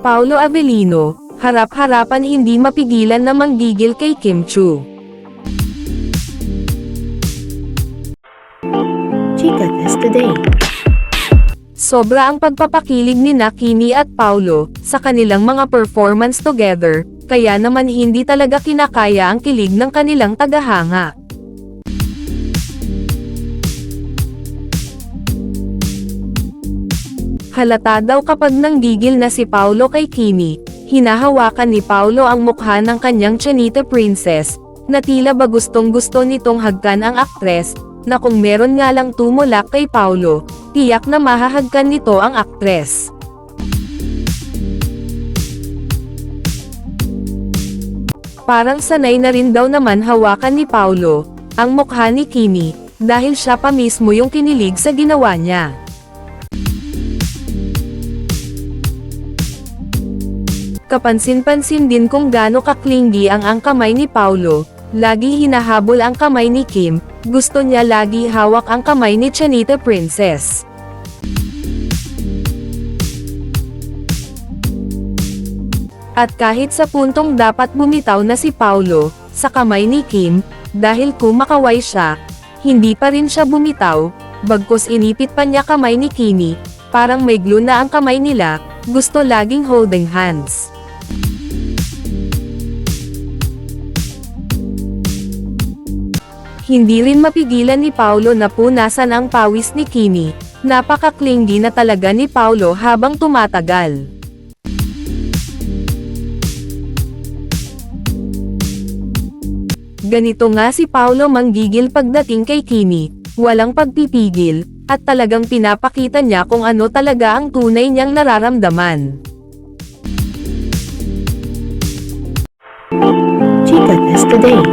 Paulo Avellino, harap-harapan hindi mapigilan na manggigil kay Kim Chu. Chica Test Today. Sobra ang pagpapakilig ni Nakini at Paulo sa kanilang mga performance together, kaya naman hindi talaga kinakaya ang kilig ng kanilang tagahanga. Halata daw kapag nanggigil na si Paulo kay Kimi, hinahawakan ni Paulo ang mukha ng kanyang Chanita Princess, na tila ba gustong gusto nitong hagkan ang aktres, na kung meron nga lang tumulak kay Paulo, tiyak na mahahagkan nito ang aktres. Parang sanay na rin daw naman hawakan ni Paulo, ang mukha ni Kimi, dahil siya pa mismo yung kinilig sa ginawa niya. Kapansin-pansin din kung gaano kaklingi ang ang kamay ni Paulo, lagi hinahabol ang kamay ni Kim, gusto niya lagi hawak ang kamay ni Chanita Princess. At kahit sa puntong dapat bumitaw na si Paulo, sa kamay ni Kim, dahil kumakaway siya, hindi pa rin siya bumitaw, bagkus inipit pa niya kamay ni Kimi, parang may glue na ang kamay nila, gusto laging holding hands. Hindi rin mapigilan ni Paulo na punasan ang pawis ni Kimi, napakaklingi na talaga ni Paulo habang tumatagal. Ganito nga si Paulo manggigil pagdating kay Kimi, walang pagpipigil, at talagang pinapakita niya kung ano talaga ang tunay niyang nararamdaman. Chica Test Today.